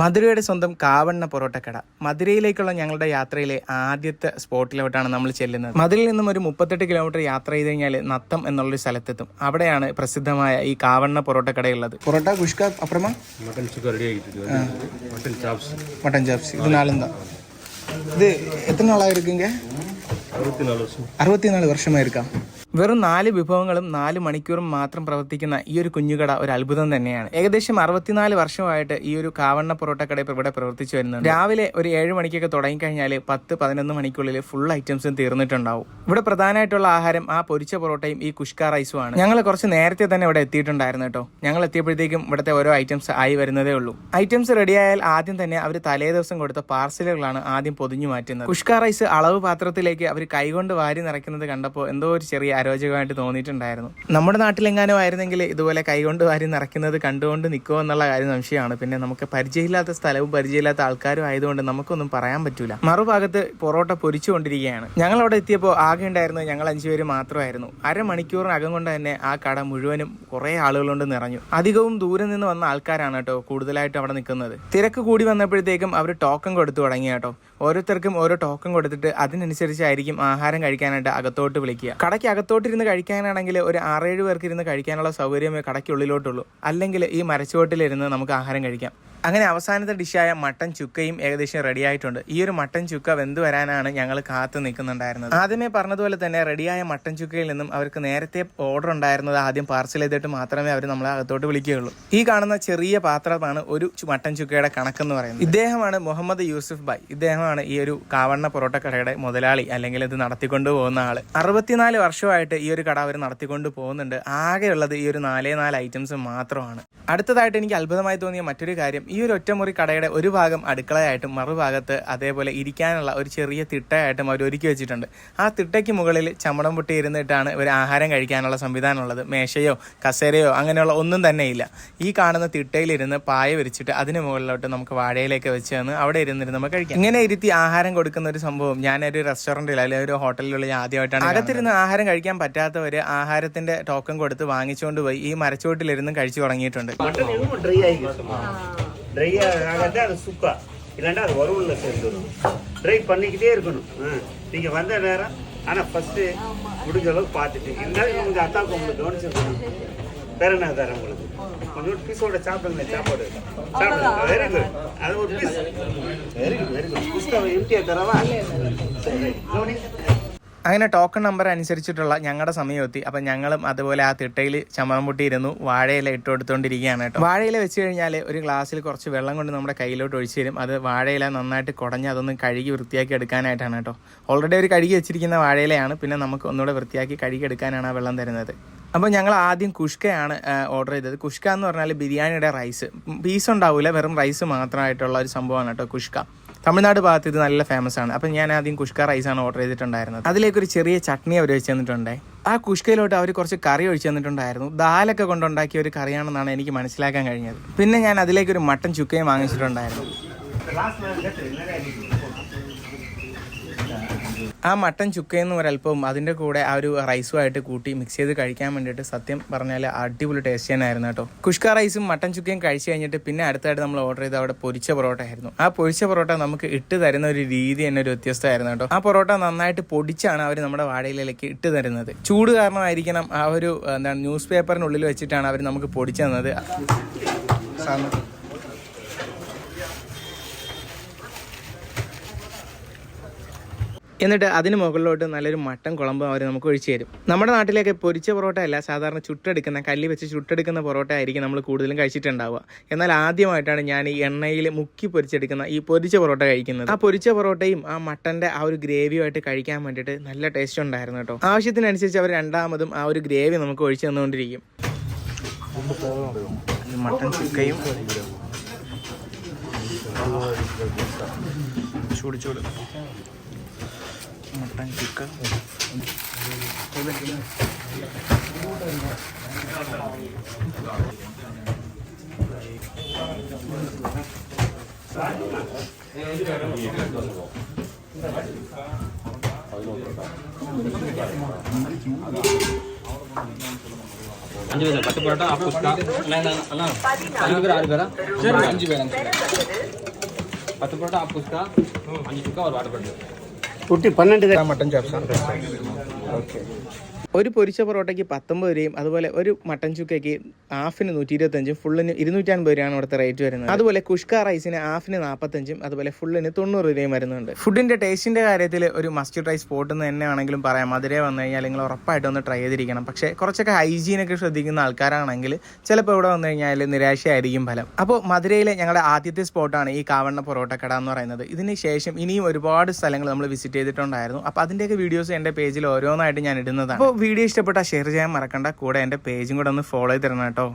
മധുരയുടെ സ്വന്തം കാവണ്ണ പൊറോട്ടക്കട. മധുരയിലേക്കുള്ള ഞങ്ങളുടെ യാത്രയിലെ ആദ്യത്തെ സ്പോട്ടിലോട്ടാണ് നമ്മൾ ചെല്ലുന്നത്. മധുരയിൽ നിന്നും ഒരു മുപ്പത്തെട്ട് കിലോമീറ്റർ യാത്ര ചെയ്ത് കഴിഞ്ഞാൽ നത്തം എന്നുള്ളൊരു സ്ഥലത്തെത്തും. അവിടെയാണ് പ്രസിദ്ധമായ ഈ കാവണ്ണ പൊറോട്ടക്കട ഉള്ളത് പൊറോട്ട കുഷ്ക അപ്പുറമാ മട്ടൻ ചാപ്സ്. ഇത് നാലെന്താ ഇത് എത്ര നാളായിരിക്കും അറുപത്തിനാല് വർഷമായിരിക്കാം. വെറും നാല് വിഭവങ്ങളും നാല് മണിക്കൂറും മാത്രം പ്രവർത്തിക്കുന്ന ഈ ഒരു കുഞ്ഞുകട ഒരു അത്ഭുതം തന്നെയാണ്. ഏകദേശം അറുപത്തിനാല് വർഷമായിട്ട് ഈ ഒരു കാവണ്ണ കട ഇവിടെ പ്രവർത്തിച്ചു വരുന്നുണ്ട്. രാവിലെ ഒരു ഏഴ് മണിക്കൊക്കെ തുടങ്ങിക്കഴിഞ്ഞാൽ പത്ത് പതിനൊന്ന് മണിക്കുള്ളിൽ ഫുൾ ഐറ്റംസും തീർന്നിട്ടുണ്ടാവും. ഇവിടെ പ്രധാനമായിട്ടുള്ള ആഹാരം ആ പൊരിച്ച പൊറോട്ടയും ഈ കുഷ്ക റൈസും ആണ്. ഞങ്ങൾ കുറച്ച് നേരത്തെ തന്നെ ഇവിടെ എത്തിയിട്ടുണ്ടായിരുന്നു കേട്ടോ. ഞങ്ങൾ എത്തിയപ്പോഴത്തേക്കും ഇവിടുത്തെ ഓരോ ഐറ്റംസ് ആയി വരുന്നതേ ഉള്ളൂ. ഐറ്റംസ് റെഡിയായാൽ ആദ്യം തന്നെ അവർ തലേ ദിവസം കൊടുത്ത പാർസലുകളാണ് ആദ്യം പൊതിഞ്ഞു മാറ്റുന്നത്. കുഷ്ക റൈസ് അളവ് പാത്രത്തിലേക്ക് അവർ കൈകൊണ്ട് വാരി നിറയ്ക്കുന്നത് കണ്ടപ്പോൾ എന്തോ ഒരു ചെറിയ അരോചകമായിട്ട് തോന്നിയിട്ടുണ്ടായിരുന്നു. നമ്മുടെ നാട്ടിലെങ്ങാനും ആയിരുന്നെങ്കിൽ ഇതുപോലെ കൈകൊണ്ട് വാരി നിറയ്ക്കുന്നത് കണ്ടുകൊണ്ട് നിൽക്കുമോ എന്നുള്ള കാര്യം സംശയമാണ്. പിന്നെ നമുക്ക് പരിചയമില്ലാത്ത സ്ഥലവും പരിചയമില്ലാത്ത ആൾക്കാരും ആയതുകൊണ്ട് നമുക്കൊന്നും പറയാൻ പറ്റൂല. മറുഭാഗത്ത് പൊറോട്ട പൊരിച്ചുകൊണ്ടിരിക്കുകയാണ്. ഞങ്ങൾ അവിടെ എത്തിയപ്പോൾ ആകെ ഉണ്ടായിരുന്നത് ഞങ്ങൾ അഞ്ചുപേര് മാത്രമായിരുന്നു. അരമണിക്കൂറിനകം കൊണ്ട് തന്നെ ആ കട മുഴുവനും കുറേ ആളുകൾ കൊണ്ട് നിറഞ്ഞു. അധികവും ദൂരെ നിന്ന് വന്ന ആൾക്കാരാണ് കേട്ടോ കൂടുതലായിട്ട് അവിടെ നിൽക്കുന്നത്. തിരക്ക് കൂടി വന്നപ്പോഴത്തേക്കും അവർ ടോക്കൺ കൊടുത്തു തുടങ്ങി കേട്ടോ. ഓരോരുത്തർക്കും ഓരോ ടോക്കൺ കൊടുത്തിട്ട് അതിനനുസരിച്ചായിരിക്കും ആഹാരം കഴിക്കാനായിട്ട് അകത്തോട്ട് വിളിക്കുക. കടയ്ക്ക് അകത്തോട്ടിരുന്ന് കഴിക്കാനാണെങ്കിൽ ഒരു ആറേഴ് പേർക്ക് ഇരുന്ന് കഴിക്കാനുള്ള സൗകര്യമേ കടയ്ക്കുള്ളിലോട്ടുള്ളൂ. അല്ലെങ്കിൽ ഈ മരച്ചുവട്ടിലിരുന്ന് നമുക്ക് ആഹാരം കഴിക്കാം. അങ്ങനെ അവസാനത്തെ ഡിഷായ മട്ടൻ ചുക്കയും ഏകദേശം റെഡി ആയിട്ടുണ്ട്. ഈ ഒരു മട്ടൻ ചുക്ക വെന്ത് വരാനാണ് ഞങ്ങൾ കാത്തു നിൽക്കുന്നുണ്ടായിരുന്നത്. ആദ്യമേ പറഞ്ഞതുപോലെ തന്നെ റെഡിയായ മട്ടൻ ചുക്കയിൽ നിന്നും അവർക്ക് നേരത്തെ ഓർഡർ ഉണ്ടായിരുന്നത് ആദ്യം പാർസൽ ചെയ്തിട്ട് മാത്രമേ അവർ നമ്മളെ അകത്തോട്ട് വിളിക്കുകയുള്ളൂ. ഈ കാണുന്ന ചെറിയ പാത്രമാണ് ഒരു മട്ടൻ ചുക്കയുടെ കണക്കെന്ന് പറയുന്നത്. ഇദ്ദേഹമാണ് മുഹമ്മദ് യൂസുഫ് ബായ് ഇദ്ദേഹമാണ് ഈ ഒരു കാവണ്ണ പൊറോട്ട കടയുടെ മുതലാളി അല്ലെങ്കിൽ ഇത് നടത്തിക്കൊണ്ട് പോകുന്ന ആൾ. അറുപത്തിനാല് വർഷമായിട്ട് ഈ ഒരു കട അവർ നടത്തിക്കൊണ്ട് പോകുന്നുണ്ട്. ആകെയുള്ളത് ഈ ഒരു നാലേ നാല് ഐറ്റംസ് മാത്രമാണ്. അടുത്തതായിട്ട് എനിക്ക് അത്ഭുതമായി തോന്നിയ മറ്റൊരു കാര്യം ഈ ഒരു ഒറ്റമുറി കടയുടെ ഒരു ഭാഗം അടുക്കളയായിട്ടും മറുഭാഗത്ത് അതേപോലെ ഇരിക്കാനുള്ള ഒരു ചെറിയ തിട്ടയായിട്ടും അവർ ഒരുക്കി വെച്ചിട്ടുണ്ട്. ആ തിട്ടയ്ക്ക് മുകളിൽ ചമ്മടം പൊട്ടി ഇരുന്നിട്ടാണ് ഒരു ആഹാരം കഴിക്കാനുള്ള സംവിധാനം ഉള്ളത് മേശയോ കസേരയോ അങ്ങനെയുള്ള ഒന്നും തന്നെ ഇല്ല ഈ കാണുന്ന തിട്ടയിലിരുന്ന് പായ വിരിച്ചിട്ട് അതിന് മുകളിലോട്ട് നമുക്ക് വാഴയിലേക്ക് വെച്ച് തന്ന് അവിടെ ഇരുന്നിരുന്ന് നമുക്ക് കഴിക്കാം. ഇങ്ങനെ ഇരുത്തി ആഹാരം കൊടുക്കുന്ന ഒരു സംഭവം ഞാനൊരു റെസ്റ്റോറന്റിൽ അല്ലെങ്കിൽ ഒരു ഹോട്ടലിലുള്ള ആദ്യമായിട്ടാണ് അകത്തിരുന്ന് ആഹാരം കഴിക്കാൻ പറ്റാത്തവർ ആഹാരത്തിന്റെ ടോക്കൺ കൊടുത്ത് വാങ്ങിച്ചുകൊണ്ട് പോയി ഈ മരച്ചുവട്ടിലിരുന്ന് കഴിച്ചു തുടങ്ങിയിട്ടുണ്ട്. மட்டன் இன்னும் ட்ரை ஆகிடும் ட்ரை ஆகாத அது சுக்கா. இல்லைன்னா அது வறுவலில் சேர்ந்துடும் ட்ரை பண்ணிக்கிட்டே இருக்கணும். நீங்கள் வந்த நேரம் ஆனால் ஃபஸ்ட்டு முடிஞ்ச அளவுக்கு பார்த்துட்டு இருந்தாலும் கொஞ்சம் அத்தாக்கு உங்களுக்கு கவனிச்சிருக்கணும் வேற என்ன தரேன் உங்களுக்கு கொஞ்சம் பீஸோட சாப்பிடுங்க சாப்பாடு. சாப்பிடுங்க. வெரி குட் அது ஒரு piece very good very good புஸ்தகம் எம்டியாக தரவா? சரி അങ്ങനെ ടോക്കൺ നമ്പർ അനുസരിച്ചിട്ടുള്ള ഞങ്ങളുടെ സമയം എത്തി. അപ്പം ഞങ്ങളും അതുപോലെ ആ തിട്ടയിൽ ചമ്മണം പൊട്ടിയിരുന്നു. വാഴയില ഇട്ട് കൊടുത്തുകൊണ്ടിരിക്കുകയാണ് കേട്ടോ. വാഴയില വെച്ച് കഴിഞ്ഞാൽ ഒരു ഗ്ലാസ്സിൽ കുറച്ച് വെള്ളം കൊണ്ട് നമ്മുടെ കയ്യിലോട്ട് ഒഴിച്ചു തരും. അത് വാഴയില നന്നായിട്ട് കുടഞ്ഞ് അതൊന്ന് കഴുകി വൃത്തിയാക്കി എടുക്കാനായിട്ടാണ് കേട്ടോ. ഓൾറെഡി ഒരു കഴുകി വെച്ചിരിക്കുന്ന വാഴയിലയാണ്. പിന്നെ നമുക്ക് ഒന്നുകൂടെ വൃത്തിയാക്കി കഴുകി എടുക്കാനാണ് ആ വെള്ളം തരുന്നത്. അപ്പോൾ ഞങ്ങൾ ആദ്യം കുഷ്കയാണ് ഓർഡർ ചെയ്തത്. കുഷ്ക എന്ന് പറഞ്ഞാൽ ബിരിയാണിയുടെ റൈസ് പീസ് ഉണ്ടാവില്ല വെറും റൈസ് മാത്രമായിട്ടുള്ള ഒരു സംഭവമാണ് കേട്ടോ കുഷ്ക. തമിഴ്നാട് ഭാഗത്ത് ഇത് നല്ല ഫേമസ് ആണ്. അപ്പം ഞാൻ ആദ്യം കുഷ്ക റൈസാണ് ഓർഡർ ചെയ്തിട്ടുണ്ടായിരുന്നത്. അതിലേക്ക് ഒരു ചെറിയ ചട്നി അവർ വെച്ച് തന്നിട്ടുണ്ടേ. ആ കുഷ്കയിലോട്ട് അവർ കുറച്ച് കറി ഒഴിച്ചു തന്നിട്ടുണ്ടായിരുന്നു. ദാലൊക്കെ കൊണ്ടുണ്ടാക്കിയ ഒരു കറിയാണെന്നാണ് എനിക്ക് മനസ്സിലാക്കാൻ കഴിഞ്ഞത്. പിന്നെ ഞാൻ അതിലേക്ക് ഒരു മട്ടൻ ചുക്കയും വാങ്ങിച്ചിട്ടുണ്ടായിരുന്നു. ആ മട്ടൻ ചുക്കയെന്ന് ഒരല്പം അതിന്റെ കൂടെ ആ ഒരു റൈസുമായിട്ട് കൂട്ടി മിക്സ് ചെയ്ത് കഴിക്കാൻ വേണ്ടിയിട്ട് സത്യം പറഞ്ഞാൽ അടിപൊളി ടേസ്റ്റ് തന്നെയായിരുന്നു കേട്ടോ. കുഷ്ക റൈസും മട്ടൻ ചുക്കയും കഴിച്ചു കഴിഞ്ഞിട്ട് പിന്നെ അടുത്തായിട്ട് നമ്മൾ ഓർഡർ ചെയ്ത അവിടെ പൊരിച്ച പൊറോട്ട ആയിരുന്നു. ആ പൊരിച്ച പൊറോട്ട നമുക്ക് ഇട്ട് തരുന്ന ഒരു രീതി തന്നെ ഒരു വ്യത്യസ്തമായിരുന്നു കേട്ടോ. ആ പൊറോട്ട നന്നായിട്ട് പൊടിച്ചാണ് അവർ നമ്മുടെ വാടയിലേക്ക് ഇട്ട് തരുന്നത്. ചൂട് കാരണമായിരിക്കണം ആ ഒരു എന്താണ് ന്യൂസ് പേപ്പറിനുള്ളിൽ വെച്ചിട്ടാണ് അവർ നമുക്ക് പൊടിച്ചു തന്നത്. എന്നിട്ട് അതിന് മുകളിലോട്ട് നല്ലൊരു മട്ടൻ കുളമ്പ് അവർ നമുക്ക് ഒഴിച്ചു തരും. നമ്മുടെ നാട്ടിലേക്ക് പൊരിച്ച പൊറോട്ട അല്ല സാധാരണ ചുട്ടെടുക്കുന്ന കല്ലി വെച്ച് ചുട്ടെടുക്കുന്ന പൊറോട്ട ആയിരിക്കും നമ്മൾ കൂടുതലും കഴിച്ചിട്ടുണ്ടാവുക. എന്നാൽ ആദ്യമായിട്ടാണ് ഞാൻ ഈ എണ്ണയിൽ മുക്കി പൊരിച്ചെടുക്കുന്ന ഈ പൊരിച്ച പൊറോട്ട കഴിക്കുന്നത്. ആ പൊരിച്ച പൊറോട്ടയും ആ മട്ടന്റെ ആ ഒരു ഗ്രേവിയുമായിട്ട് കഴിക്കാൻ വേണ്ടിയിട്ട് നല്ല ടേസ്റ്റ് ഉണ്ടായിരുന്നു കേട്ടോ. ആവശ്യത്തിനനുസരിച്ച് അവർ രണ്ടാമതും ആ ഒരു ഗ്രേവി നമുക്ക് ഒഴിച്ചു തന്നുകൊണ്ടിരിക്കും. മട്ടൻ ചുക്കയും ചൂട് ചൂട്. மட்டன் டிக்கா அஞ்சு பேர் பத்து பரோட்டா ஆஃப் குஸ்கா. அஞ்சு பேர் ஆறு பேரா? அஞ்சு பேர். அஞ்சு பத்து பரோட்டா ஆஃப் அஞ்சு குஸ்கா ஒரு வாட்டர் பரோட்டா കുട്ടി പന്ത്രണ്ട് മട്ടൻ ചോപ്സാണ് ഒരു പൊരിച്ച പൊറോട്ടയ്ക്ക് പത്തൊമ്പത് രൂപയും അതുപോലെ ഒരു മട്ടൻ ചുക്കയ്ക്ക് ഹാഫിന് നൂറ്റി ഇരുപത്തഞ്ചും ഫുള്ളിന് ഇരുന്നൂറ്റൻപത് രൂപയാണ് ഇവിടുത്തെ റേറ്റ് വരുന്നത്. അതുപോലെ കുഷ്ക റൈസിന് ഹാഫിന് നാൽപ്പത്തഞ്ചും അതുപോലെ ഫുള്ളിന് തൊണ്ണൂറ് രൂപയും വരുന്നുണ്ട്. ഫുഡിന്റെ ടേസ്റ്റിന്റെ കാര്യത്തിൽ ഒരു മസ്റ്റ് ട്രൈ സ്പോട്ട് എന്ന് തന്നെ ആണെങ്കിലും പറയാം. മധുരയെ വന്നു കഴിഞ്ഞാൽ നിങ്ങൾ ഉറപ്പായിട്ട് ഒന്ന് ട്രൈ ചെയ്തിരിക്കണം. പക്ഷേ കുറച്ചൊക്കെ ഹൈജീനൊക്കെ ശ്രദ്ധിക്കുന്ന ആൾക്കാരാണെങ്കിൽ ചിലപ്പോൾ ഇവിടെ വന്നു കഴിഞ്ഞാൽ നിരാശയായിരിക്കും ഫലം. അപ്പോൾ മധുരയിലെ ഞങ്ങളുടെ ആദ്യത്തെ സ്പോട്ടാണ് ഈ കാവണ്ണ പൊറോട്ട കട എന്ന് പറയുന്നത്. ഇതിന് ശേഷം ഇനിയും ഒരുപാട് സ്ഥലങ്ങൾ നമ്മൾ വിസിറ്റ് ചെയ്തിട്ടുണ്ടായിരുന്നു. അപ്പോൾ അതിന്റെയൊക്കെ വീഡിയോസ് എന്റെ പേജിൽ ഓരോന്നായിട്ട് ഞാൻ ഇടുന്നതാണ്. അപ്പോൾ വീഡിയോ ഇഷ്ടപ്പെട്ടാൽ ഷെയർ ചെയ്യാൻ മറക്കണ്ട. കൂടെ എന്റെ പേജും കൂടെ ഒന്ന് ഫോളോ ചെയ്ത് തരണം കേട്ടോ.